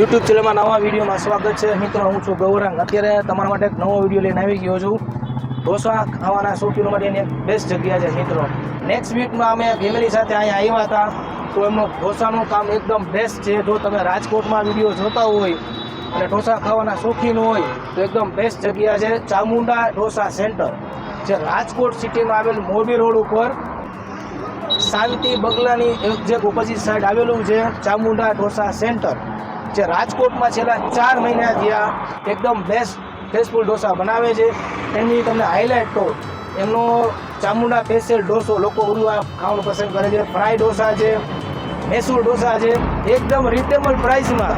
YouTube ચેનલમાં નવા વિડીયોમાં સ્વાગત છે. મિત્રો, હું છું ગૌરાંગ. અત્યારે તમારા માટે એક નવો વીડિયો લઈને આવી ગયો છું. ઢોસા ખાવાના શોખીનો માટેની એક બેસ્ટ જગ્યા છે, મિત્રો. નેક્સ્ટ વીકમાં અમે ફેમિલી સાથે અહીંયા આવ્યા હતા. તો એમનું ઢોસાનું કામ એકદમ બેસ્ટ છે. જો તમે રાજકોટમાં વીડિયો જોતા હોય અને ઢોસા ખાવાના શોખીન હોય, તો એકદમ બેસ્ટ જગ્યા છે ચામુંડા ઢોસા સેન્ટર જે રાજકોટ સિટીમાં આવેલ મોરબી રોડ ઉપર શાંતિ બગલાની જે ઓપોઝિટ સાઈડ આવેલું છે, ચામુંડા ઢોસા સેન્ટર જે રાજકોટમાં છેલ્લા ચાર મહિના થયા એકદમ બેસ્ટ ટેસ્ટફુલ ઢોસા બનાવે છે. એની તમને હાઇલાઇટ કહું એમનો ચામુંડા સ્પેશિયલ ઢોસો લોકો બધું ખાવાનું પસંદ કરે છે. ફ્રાય ઢોસા છે, મૈસૂર ઢોસા છે, એકદમ રિઝનેબલ પ્રાઇસમાં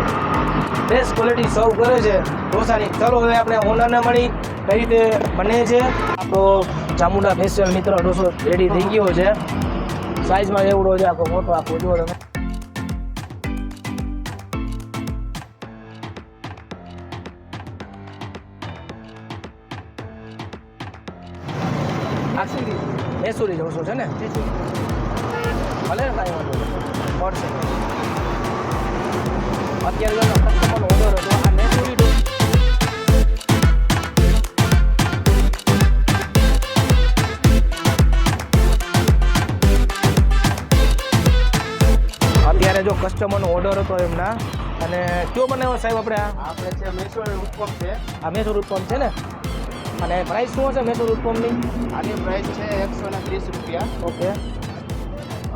બેસ્ટ ક્વોલિટી સર્વ કરે છે. ઢોસાની ચલો હવે આપણે ઓનરને મળી કઈ રીતે બને છે. આપણો ચામુંડા સ્પેશિયલ મિત્ર ઢોસો રેડી થઈ ગયો છે. સાઇઝમાં એવડો છે, આખો મોટો, આખો જુઓ તમે. મેસુરી છું છે ને? ભલે ને કાંઈ વાંધો પડશે. અત્યારે જો કસ્ટમરનો ઓર્ડર હતો આ મેસુરી અત્યારે જો કસ્ટમરનો ઓર્ડર હતો એમના અને કયો બનાવ્યો સાહેબ આપણે આ? આપણે છે મૈસૂર ઉત્પમ છે. આ મેસૂર ઉત્પમ છે ને? અને પ્રાઇસ શું હશે મેસૂર ઉત્પમની આની પ્રાઇસ છે એકસો ને ત્રીસ રૂપિયા. ઓકે.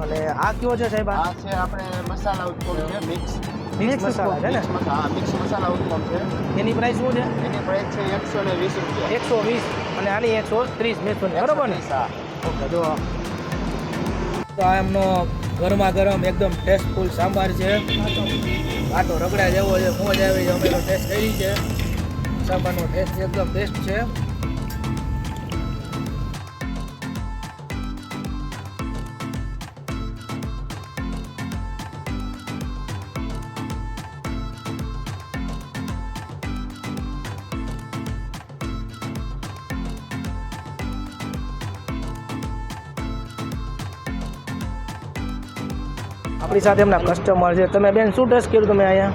અને આ કયો છે સાહેબ આ? છે આપણે મસાલા ઉત્પમ છે મિક્સ મિક્સ મસાલા છે ને? હા મિક્સ મસાલા ઉત્પમ છે. એની પ્રાઇસ શું છે? એની પ્રાઇસ છે એકસો ને વીસ રૂપિયા. એકસો વીસ અને આની એકસો ત્રીસ મેસૂરની બરાબર ને? 130, હા. ઓકે જો. તો આ એમનો ગરમા ગરમ એકદમ ટેસ્ટફુલ સાંભાર છે. આટો રગડા જેવો છે મોજ આવી છે. અમે ટેસ્ટ કરી છે. સાંભારનો ટેસ્ટ એકદમ બેસ્ટ છે. આપણી સાથે એમના કસ્ટમર છે. તમે બેન શું ટેસ્ટ કર્યું તમે અહીંયા?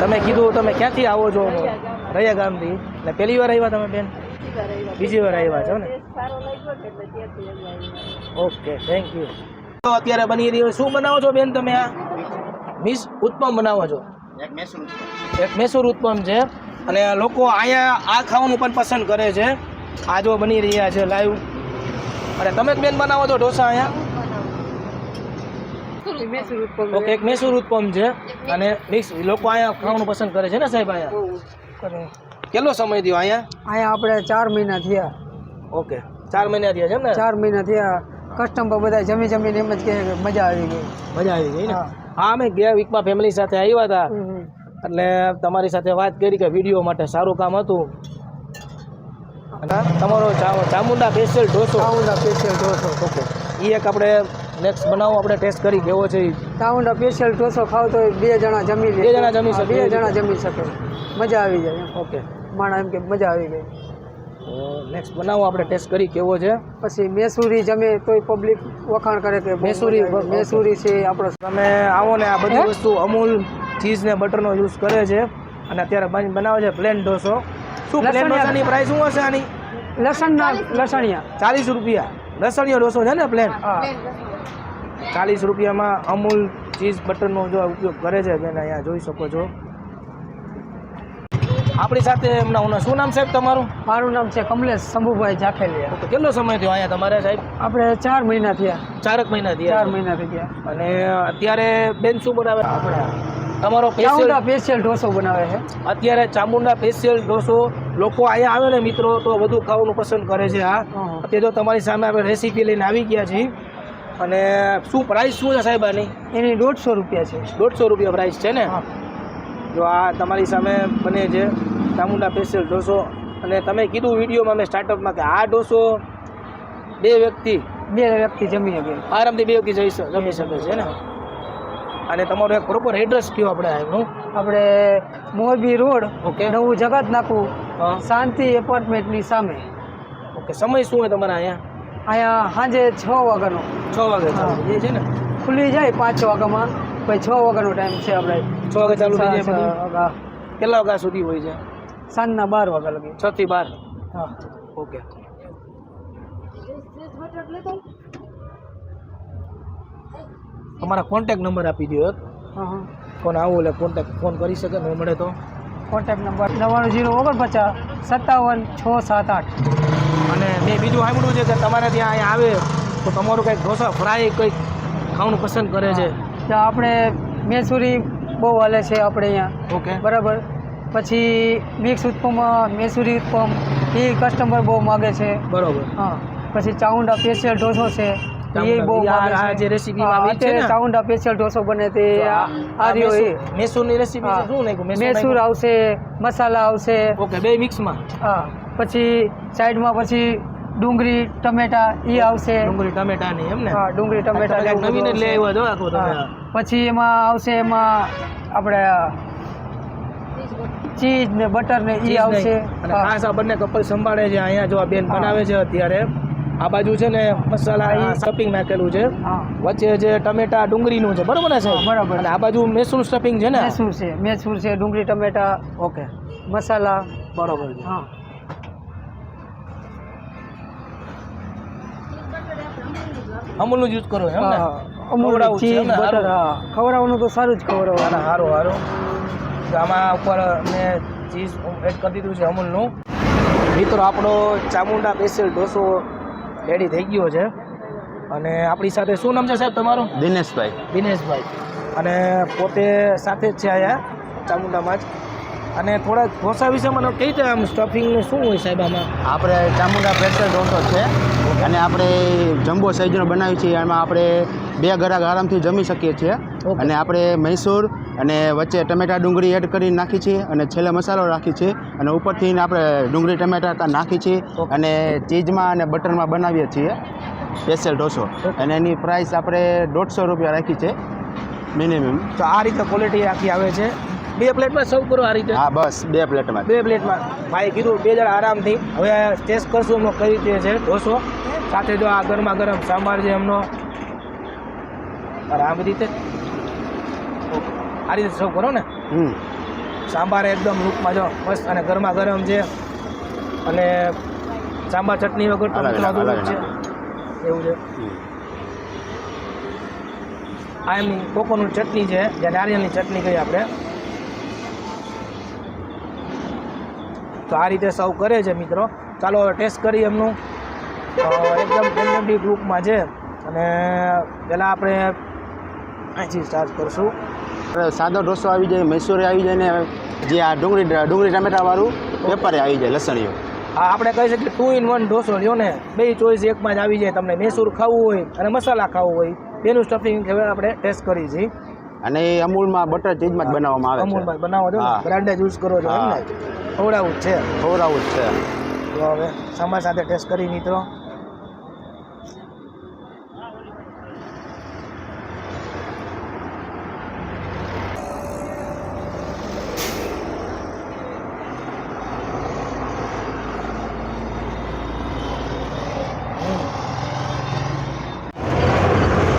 તમે કીધું તમે ક્યાંથી આવો છો? રૈયા ગામથી. ને પહેલી વાર આવ્યા તમે બેન? બીજી વાર આવ્યા છો ને? ઓકે થેન્ક યુ તો અત્યારે બની રહ્યું શું બનાવો છો બેન તમે આ? મિસ ઉત્પમ બનાવો છો? એક મૈસૂર ઉત્પમ એક મૈસૂર ઉત્પમ છે. અને લોકો અહીંયા આ ખાવાનું પણ પસંદ કરે છે. આ જો બની રહ્યા છે લાઈવ અને તમે જ બેન બનાવો છો ઢોસા અહીંયા? ઓકે એક મૈસૂર ઉત્પમ છે. અને મિક્સ લોકો અહીંયા ખાવાનું પસંદ કરે છે ને સાહેબ અહીંયા? કેટલો સમય થયો અહીંયા? અહીંયા આપણે ચાર મહિના થયા. ઓકે ચાર મહિના થયા છે એમ ને? ચાર મહિના થયા. કસ્ટમર બધા જમી જમીને એમ જ કહે કે મજા આવી ગઈ. મજા આવી ગઈ ને? હા. અમે ગયા વીકમાં ફેમિલી સાથે આવ્યા હતા. એટલે તમારી સાથે વાત કરી કે વીડિયો માટે સારું કામ હતું. તમારો ચામુંડા સ્પેશિયલ ઢોસો. ચામુંડા સ્પેશિયલ ઢોસો ઓકે. એ એક આપણે નેક્સ્ટ બનાવો આપણે ટેસ્ટ કરી કેવો છે ચામુંડા સ્પેશિયલ ઢોસો ખાવ તો બે જણા જમી લે. બે જણા જમી શકે. બે જણા જમી શકે. મજા આવી જાય ઓકે. માણા એમ કે મજા આવી ગઈ. નેક્સ્ટ બનાવો આપણે ટેસ્ટ કરી કેવો છે. પછી મેસૂરી જમે તોય પબ્લિક વખાણ કરે કે મેસૂરી. મેસૂરી છે આપણો તમે આવો ને આ બધી વસ્તુ અમૂલ ચીઝ ને બટરનો યુઝ કરે છે. અને અત્યારે બન- બનાવે છે પ્લેન ઢોસો. શું પ્લેન લસણિયા. પ્રાઇસ શું હશે આની? લસણના લસણિયા. ચાલીસ રૂપિયા. લસણીયો ડોસો છે ને પ્લેન ચાલીસ રૂપિયામાં અમૂલ ચીઝ બટરનો જો ઉપયોગ કરે છે બેન અહીંયા જોઈ શકો છો. આપણી સાથે એમના શું નામ સાહેબ તમારું? મારું નામ છે કમલેશ શંભુભાઈ જાખેલિયા. તો કેટલો સમય થયો અહીંયા તમારે સાહેબ? આપણે ચાર મહિના થયા. ચારક મહિના થયા ચાર. મહિના થઈ ગયા અને અત્યારે બેન શું બનાવે? આપણે તમારો સ્પેશિયલ સ્પેશિયલ ઢોસો બનાવે છે. અત્યારે ચામુંડા ફેશિયલ ઢોસો લોકો અહીંયા આવે ને મિત્રો તો વધુ ખાવાનું પસંદ કરે છે હા. તે અત્યારે જો તમારી સામે આપણે રેસીપી લઈને આવી ગયા છીએ. અને શું પ્રાઇસ શું છે સાહેબ આની? એની દોઢસો રૂપિયા છે. દોઢસો રૂપિયા પ્રાઇસ છે ને. જો આ તમારી સામે બને છે ચામુંડા ફેશિયલ ઢોસો. અને તમે કીધું વિડીયોમાં મેં સ્ટાર્ટઅપમાં કે આ ઢોસો બે વ્યક્તિ બે વ્યક્તિ જમી શકે. આરામથી બે વ્યક્તિ જઈ જમી શકે છે ને? અને તમારું એક પ્રોપર એડ્રેસ કયો આપણે એમનું? આપણે મોરબી રોડ ઓકે નવું જગત નાખું શાંતિ એપાર્ટમેન્ટની સામે. ઓકે સમય શું હોય તમારા અહીંયા? અહીંયા સાંજે છ વાગ્યાનો. છ વાગે એ છે ને? ખુલ્લી જાય પાંચ વાગ્યામાં પછી છ વાગ્યાનો ટાઈમ છે આપણે. છ વાગે ચાલુ થઈ જાય કેટલા વાગ્યા સુધી હોય છે? સાંજના બાર વાગ્યા લગી. છ થી બાર? હા. ઓકે તમારા કોન્ટેક નંબર આપી દો એક. હા હા. કોને આવું એટલે કોન્ટેક ફોન કરી શકે ને મળે તો. કોન્ટેક્ટ નંબર નવ્વાણું જીરો ઓગણપચાસ સત્તાવન છ સાત આઠ. અને મેં બીજું સાંભળ્યું છે કે તમારે ત્યાં અહીંયા આવે તો તમારું કંઈક ઢોસા ફ્રાય કંઈક ખાવાનું પસંદ કરે છે. તો આપણે મેસુરી બહુ હાલે છે આપણે અહીંયા. ઓકે. બરાબર. પછી મિક્સ ઉત્પમમાં મેસુરી ઉત્પમ એ કસ્ટમર બહુ માગે છે. બરાબર. હા. પછી ચાઉંડા સ્પેશિયલ ઢોસો છે. એ બહુ આ- આ જે છે recipe હા, માં આવી છે ને? ચાઉંડા સ્પેશિયલ ઢોસો બને તે. આ રહ્યો એ. મેસૂરની રેસીપી. શું નાખ્યું? મેસૂર આવશે મસાલા આવશે. ઓકે બે મિક્સમાં હા પછી સાઈડમાં પછી ડુંગળી ટમેટા એ આવશે. ડુંગળી ટમેટા ની એમ ને? હા ડુંગળી ટમેટા નવીન જ લઈ આવ્યો છો આખું તમે. પછી એમાં આવશે એમાં આપણે ચીઝ ને બટર ને એ આવશે. અને ખાસ આ બંને કપલ સંભાળે છે. અહીંયા જો આ બેન. બનાવે છે અત્યારે. આ બાજુ છે ને મસાલા. સ્ટફિંગ નાખેલું છે. વચ્ચે જે ટમેટા ડુંગળીનું છે બરોબર ને સાહેબ? બરાબર. અને આ બાજુ મેસૂર સ્ટફિંગ છે ને? મેસૂર છે મેસૂર છે ડુંગળી ટમેટા ઓકે. મસાલા. બરોબર છે. હા. અમૂલનું યુઝ કરો એમ ને? અમૂલ ચીઝ બટર હા. ખવડાવવાનું તો સારું જ ખવડાવવાનું. સારું તો આમાં ઉપર મેં ચીઝ એડ કરી દીધું છે અમૂલનું. મિત્રો આપણો ચામુંડા સ્પેશિયલ ઢોસો રેડી થઈ ગયો છે. અને આપણી સાથે શું નામ છે સાહેબ તમારું? દિનેશભાઈ. દિનેશભાઈ. અને પોતે સાથે જ છે અહીંયા ચામુંડામાં જ. અને થોડાક ઢોસા વિશે મને કઈ રીતે આમ સ્ટફિંગનું શું હોય સાહેબ આમાં? આપણે ચામુંડા સ્પેશિયલ ઢોસો છે. અને આપણે જમ્બો સાઈઝનો બનાવી છીએ એમાં આપણે બે ગરાક આરામથી જમી શકીએ છીએ. અને આપણે મૈસૂર અને વચ્ચે ટમેટા ડુંગળી એડ કરી નાખી છીએ અને છેલ્લે મસાલો રાખી છીએ અને ઉપરથી આપણે ડુંગળી ટમેટા નાખી છીએ અને ચીઝમાં અને બટરમાં બનાવીએ છીએ સ્પેશિયલ ઢોસો. અને એની પ્રાઇસ આપણે દોઢસો રૂપિયા રાખી છે મિનિમમ તો આ રીતે ક્વોલિટી આખી આવે છે. બે પ્લેટમાં સર્વ કરો આ રીતે? હા બસ બે પ્લેટમાં. બે પ્લેટમાં. ભાઈ કીધું બે જણા આરામથી. હવે ટેસ્ટ કરશું એમનો કઈ રીતે છે. ઢોસો સાથે જો આ ગરમા ગરમ સાંભાર છે એમનો. બરાબર, આ રીતે? આ રીતે સર્વ કરો ને? હમ. સાંભાર એકદમ લૂકમાં જો મસ્ત અને ગરમા ગરમ છે. અને સાંભાર ચટણી વગર તો છે. એવું છે. આ એમની કોકોનટ ચટણી છે. જે નારિયેળની ચટણી કહીએ આપણે. તો આ રીતે સૌ કરે છે મિત્રો. ચાલો હવે ટેસ્ટ કરી એમનું. એકદમ ફેમિલી ગ્રુપમાં છે. અને પહેલાં આપણે અહીંથી સ્ટાર્ટ કરશું. સાદો ઢોસો આવી જાય મૈસૂરી આવી જાય ને જે આ ડુંગળી ડુંગળી ટમેટાવાળું વેપારે આવી જાય લસણીયું આ આપણે કહી શકીએ ટુ ઇન વન ઢોસો લ્યો ને. બે ચોઈસ એકમાં જ આવી જાય તમને. મૈસૂર ખાવું હોય અને મસાલા ખાવું હોય. તેનું સ્ટફિંગ હવે આપણે ટેસ્ટ કરી છીએ. અને એ અમૂલમાં બટર ચીઝમાં જ બનાવવામાં આવે અમૂલમાં બનાવો છો ને. હા. બ્રાન્ડ જ યુઝ કરો છો એમ ને? ખવડાવું જ છે ખવડાવું જ છે તો હવે સમય સાથે ટેસ્ટ કરી મિત્રો.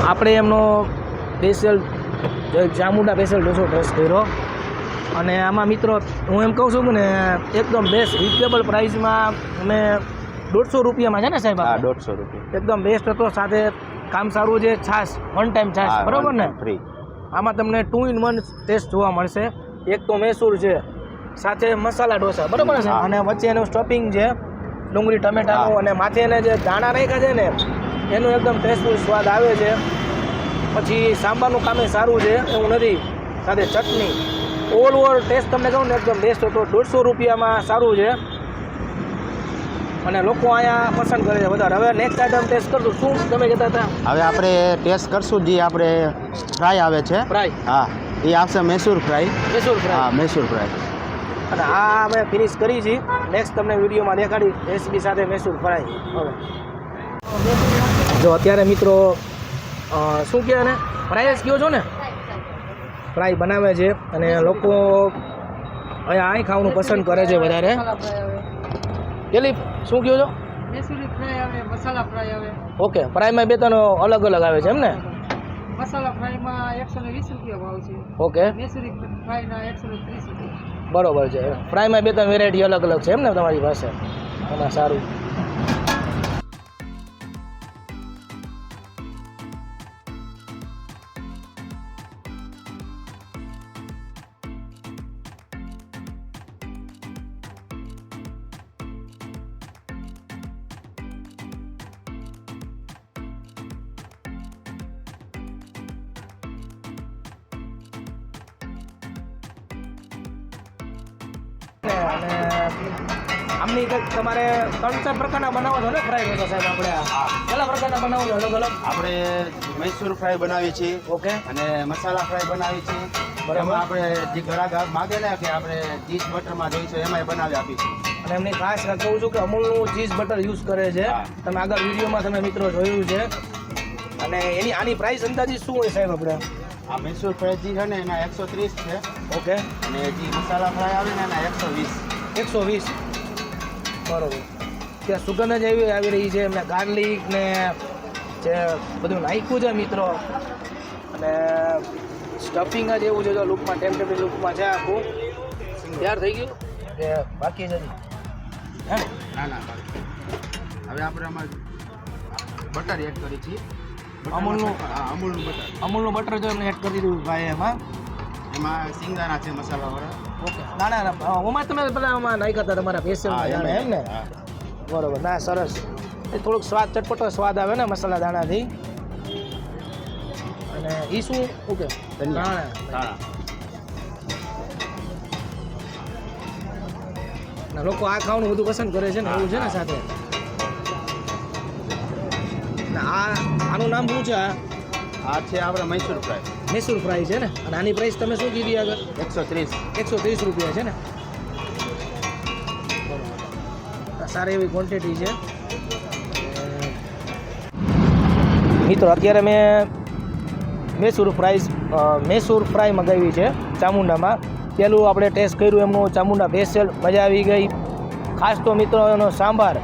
આપણે એમનો સ્પેશિયલ જામુંડા સ્પેશિયલ ઢોસો ટેસ્ટ કર્યો. અને આમાં મિત્રો હું એમ કહું છું કે ને એકદમ બેસ્ટ રિઝનેબલ પ્રાઇસમાં અમે દોઢસો રૂપિયામાં છે ને સાહેબ હા દોઢસો રૂપિયા. એકદમ બેસ્ટ હતો સાથે કામ સારું છે છાશ વન ટાઈમ છાશ બરાબર ને? ફ્રી આમાં તમને ટુ ઇન વન ટેસ્ટ જોવા મળશે. એક તો મૈસૂર છે સાથે મસાલા ઢોસા બરાબર છે? અને વચ્ચે એનું સ્ટફિંગ છે ડુંગળી ટમેટાનું અને માથે એને જે દાણા રાખ્યા છે ને એનું એકદમ ટેસ્ટફુલ સ્વાદ આવે છે. પછી સાંભારનું કામે સારું છે એવું નથી. સાથે ચટણી. ઓલ ઓવર ટેસ્ટ તમને કહું ને એકદમ બેસ્ટ હતો. દોઢસો રૂપિયામાં સારું છે. અને લોકો અહીંયા પસંદ કરે છે વધારે. હવે નેક્સ્ટ આઈટમ ટેસ્ટ કરશું. શું તમે કહેતા હતા? હવે આપણે ટેસ્ટ કરશું જે આપણે ફ્રાય આવે છે. ફ્રાય હા એ આવશે મૈસૂર ફ્રાય મૈસૂર ફ્રાય હા મૈસૂર ફ્રાય અને આ અમે ફિનિશ કરી છે. નેક્સ્ટ તમને વિડીયોમાં દેખાડી. રેસીપી સાથે મૈસૂર ફ્રાય હવે. જો અત્યારે મિત્રો શું કહે ને ફ્રાય જ કહો છો ને? ફ્રાય બનાવે છે અને લોકો અહીંયા અહીં ખાવાનું પસંદ કરે છે વધારે. દિલીપ શું કહો છો? ઓકે ફ્રાયમાં બે ત્રણ અલગ અલગ આવે છે એમ ને? મસાલા ફ્રાયમાં એકસો ને વીસ રૂપિયા ભાવ છે. ઓકે. મેસુરી ફ્રાયના એકસો ને ત્રીસ રૂપિયા. બરોબર છે. ફ્રાયમાં બે ત્રણ વેરાયટી અલગ અલગ છે એમ ને તમારી પાસે? એમાં સારું. આમની કંઈક તમારે ત્રણ ચાર પ્રકારના બનાવો છો ને ફ્રાય ઢોસા સાહેબ આપણે. કેટલા પ્રકારના બનાવો છો? અલગ અલગ આપણે મૈસૂર ફ્રાય બનાવીએ છીએ. ઓકે. અને મસાલા ફ્રાય બનાવીએ છીએ. બરાબર. એમાં આપણે જે ગ્રાહક માગે ને કે આપણે ચીઝ બટરમાં જોઈએ છે એમાં બનાવી આપીએ છીએ અને એમની ખાસ કહું છું કે અમૂલનું ચીઝ બટર યુઝ કરે છે. તમે આગળ વિડીયોમાં તમે મિત્રો જોયું છે. અને એની આની પ્રાઇસ અંદાજી શું હોય સાહેબ આપણે? આ મૈસૂર ફ્રાય જે છે ને એના એકસો ત્રીસ છે. ઓકે. અને જે મસાલા ફ્રાય આવે ને એના એકસો વીસ. એકસો વીસ. બરોબર. ત્યાં સુગંધ જ એવી આવી રહી છે એમને ગાર્લિક ને જે બધું નાખ્યું છે મિત્રો. અને સ્ટફિંગ જ એવું છે જો લુકમાં ટેમ્પરેરી લુકમાં છે આખું. તૈયાર થઈ ગયું? કે બાકી હજી. હે ના? ના. હવે આપણે આમાં બટર એડ કરી છીએ. અમૂલનું? હા અમૂલનું બટર અમૂલનું બટર જો એમને એડ કરી દીધું ભાઈ એમાં. એમાં સિંગદાણા છે મસાલાવાળા. ના ના ના ઓમાં તમે પેલા આમાં નાખ્યા હતા તમારા પેશિયલ દાણા એમ ને? બરોબર. ના સરસ. એ થોડુંક સ્વાદ ચટપટો સ્વાદ આવે ને મસાલા દાણાથી. અને એ શું? ઓકે. દાણા દાણા. ના લોકો આ ખાવાનું બધું પસંદ કરે છે ને એવું છે ને સાથે? આ આનું નામ શું છે આ? આ છે આપણે મૈસૂર ફ્રાય. મૈસૂર ફ્રાય છે ને? અને આની પ્રાઇસ તમે શું કીધી આગળ? એકસો ત્રીસ. એકસો ત્રીસ રૂપિયા છે ને? સારી એવી ક્વોન્ટિટી છે. મિત્રો અત્યારે મેં Mysore fries uh, Mysore fry મગાવી છે ચામુંડામાં. પેલું આપણે ટેસ્ટ કર્યું એમનું ચામુંડા સ્પેશિયલ મજા આવી ગઈ. ખાસ તો મિત્રો એનો સાંભાર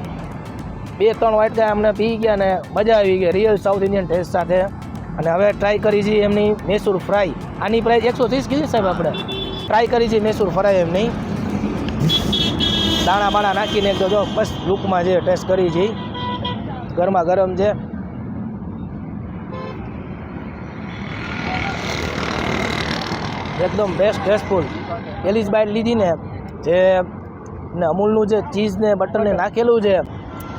બે ત્રણ વાટકા અમને પી ગયા ને મજા આવી ગઈ રિયલ સાઉથ ઇન્ડિયન ટેસ્ટ સાથે. અને હવે ટ્રાય કરી છે એમની મૈસૂર ફ્રાય આની પ્રાઇસ એકસો ત્રીસ કીધી સાહેબ આપણે. ટ્રાય કરી છે મૈસૂર ફ્રાય એમની. દાણા બાણા નાખીને તો જો બસ લુકમાં જે ટેસ્ટ કરી છે. ગરમા ગરમ છે. એકદમ બેસ્ટ ટેસ્ટફુલ પહેલી જ બાઇટ લીધી ને જે ને અમૂલનું જે ચીઝ ને બટરને નાખેલું છે.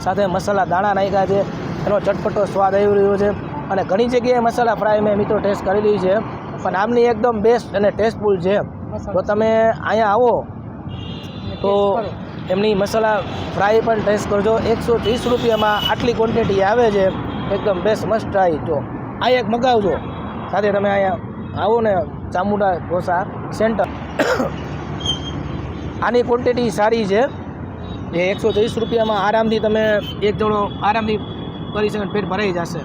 સાથે મસાલા દાણા નાખ્યા છે. એનો ચટપટો સ્વાદ આવી રહ્યો છે. અને ઘણી જગ્યાએ મસાલા ફ્રાય મેં મિત્રો ટેસ્ટ કરેલી છે. પણ આમની એકદમ બેસ્ટ અને ટેસ્ટફુલ છે. તો તમે અહીંયા આવો તો એમની મસાલા ફ્રાય પણ ટેસ્ટ કરજો. એકસો ત્રીસ રૂપિયામાં આટલી ક્વોન્ટિટી આવે છે. એકદમ બેસ્ટ મસ્ટ ટ્રાય જો આ એક મગાવજો. સાથે તમે અહીંયા આવો ને ચામુંડા ઢોસા સેન્ટર આની ક્વોન્ટિટી સારી છે. એ એકસો ત્રીસ રૂપિયામાં આરામથી તમે એક જણો આરામથી કરી શકે પેટ ભરાઈ જશે.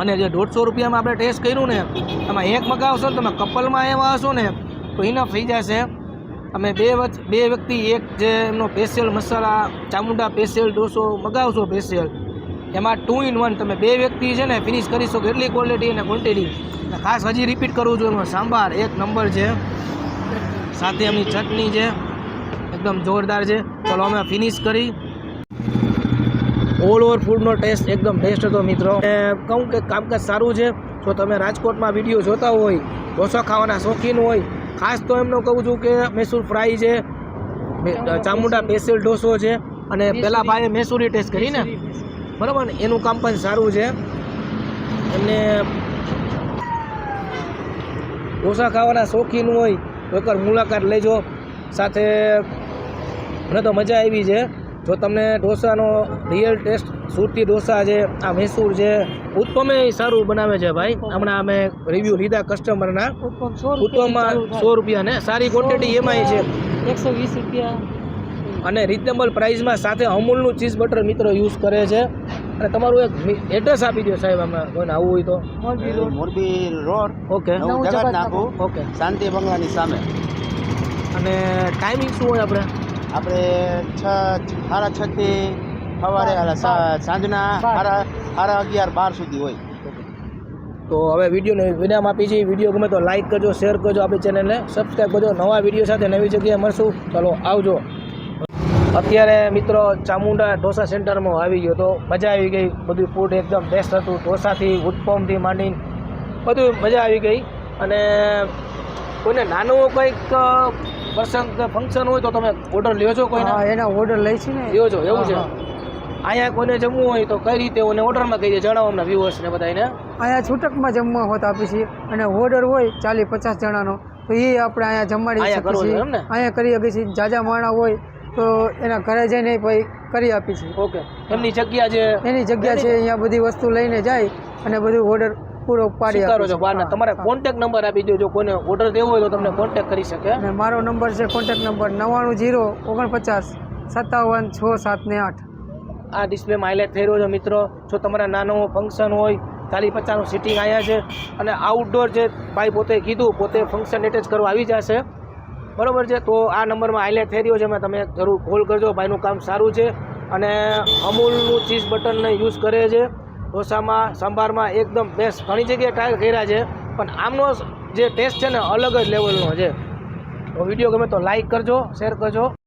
અને જે દોઢસો રૂપિયામાં આપણે ટેસ્ટ કર્યું ને, એમાં એક મગાવશો ને તમે કપલમાં એવા હશો ને, તો ઇનફ થઈ જશે. અમે બે બે વ્યક્તિ, એક જે એમનો સ્પેશિયલ મસાલા, ચામુંડા સ્પેશિયલ ડોસો મગાવશો સ્પેશિયલ એમાં ટુ ઇન વન તમે બે વ્યક્તિ છે ને ફિનિશ કરી શકો એટલી ક્વોલિટી અને ક્વોન્ટિટી ખાસ હજી રિપીટ કરવું જોઈએ એનો સાંભાર એક નંબર છે, સાથે એમની ચટણી છે, એકદમ જોરદાર છે. ચલો અમે ફિનિશ કરી. ઓલ ઓવર ફૂડનો ટેસ્ટ એકદમ બેસ્ટ હતો મિત્રો. અને કહું કે કામકાજ સારું છે. જો તમે રાજકોટમાં વીડિયો જોતા હોય ઢોસા ખાવાના શોખીન હોય ખાસ તો એમનો કહું છું કે મૈસૂર ફ્રાય છે ચામુંડા સ્પેશિયલ ઢોસો છે અને પેલા ભાઈએ મૈસૂરી ટેસ્ટ કરી ને. બરાબર ને? એનું કામ પણ સારું છે. એમને ઢોસા ખાવાના શોખીન હોય તો એકવાર મુલાકાત લેજો. સાથે મને તો મજા આવી છે. જો તમને ઢોસાનો રિયલ ટેસ્ટ સુરતી ઢોસા છે આ મૈસૂર છે ઉત્તમે સારું બનાવે છે ભાઈ. હમણાં અમે રિવ્યૂ લીધા કસ્ટમરના ઉત્તમમાં સો રૂપિયા ને સારી ક્વોન્ટિટી એમાં છે. એકસો વીસ રૂપિયા. અને રિઝનેબલ પ્રાઇસમાં સાથે અમૂલનું ચીઝ બટર મિત્રો યુઝ કરે છે. અને તમારું એક એડ્રેસ આપી દો સાહેબ અમે કોઈને આવવું હોય તો. Morbi road. Road. Okay. Okay. Shanti બંગલાની સામે. અને ટાઈમિંગ શું હોય આપણે? આપણે છ સાડા છ થી સવારે સાંજના. સાડા સાડા અગિયાર બાર સુધી હોય. તો હવે વિડીયોને વિરામ આપી છીએ વીડિયો ગમે તો લાઈક કરજો શેર કરજો આપણી ચેનલને સબસ્ક્રાઈબ કરજો. નવા વીડિયો સાથે નવી જગ્યાએ મળશું. ચલો આવજો. અત્યારે મિત્રો ચામુંડા ઢોસા સેન્ટરમાં આવી ગયો તો મજા આવી ગઈ. બધું ફૂડ એકદમ બેસ્ટ હતું. ઢોસાથી ઉત્પમથી માંડીને બધું મજા આવી ગઈ. અને કોઈને નાનું કંઈક પ્રસંગ ફંક્શન હોય તો તમે ઓર્ડર લ્યો છો કોઈને? એના ઓર્ડર લઈ છે ને. લ્યો છો એવું છે? અહીંયા કોઈને જમવું હોય તો કઈ રીતે ઓને ઓર્ડરમાં કહી દે જણાવો અમને વ્યુઅર્સને બધાને અહીંયા છૂટકમાં જમવા હોત આપી છીએ અને ઓર્ડર હોય ચાલીસ પચાસ જણાનો તો એ આપણે અહીંયા જમાડી શકીએ છીએ અહીંયા કરી શકીએ છીએ જાજા માણા હોય તો એના ઘરે જઈને પછી કરી આપી છીએ ઓકે. એમની જગ્યા છે એની જગ્યા છે અહીંયા બધી વસ્તુ લઈને જાય અને બધું ઓર્ડર પૂરો પાડી કરો છો. બહારના તમારે. કોન્ટેક્ટ નંબર આપી દેજો. કોને કોઈને ઓર્ડર દેવો હોય તો તમને કોન્ટેક્ટ કરી શકે. અને મારો નંબર છે કોન્ટેક્ટ નંબર નવ્વાણું જીરો ઓગણપચાસ સત્તાવન છ સાત ને આઠ. આ ડિસ્પ્લેમાં હાઇલાઇટ થઈ રહ્યો છે મિત્રો. જો તમારે નાનું ફંક્શન હોય ચાલી પચાસનું સિટિંગ આવ્યા છે અને આઉટડોર જે ભાઈ પોતે કીધું પોતે ફંક્શન એટેચ કરવા આવી જશે. બરાબર છે? તો આ નંબરમાં હાઇલાઇટ થઈ રહ્યો છે એમાં તમે જરૂર કોલ કરજો. ભાઈનું કામ સારું છે અને અમૂલનું ચીઝ બટનને યુઝ કરે છે. ઢોસામાં, સંભારમાં એકદમ બેસ્ટ ઘણી જગ્યાએ ટ્રાય કર્યા છે, પણ આમનો જે ટેસ્ટ છે ને, અલગ જ લેવલનો છે. તો વીડિયો ગમે તો લાઈક કરજો શેર કરજો.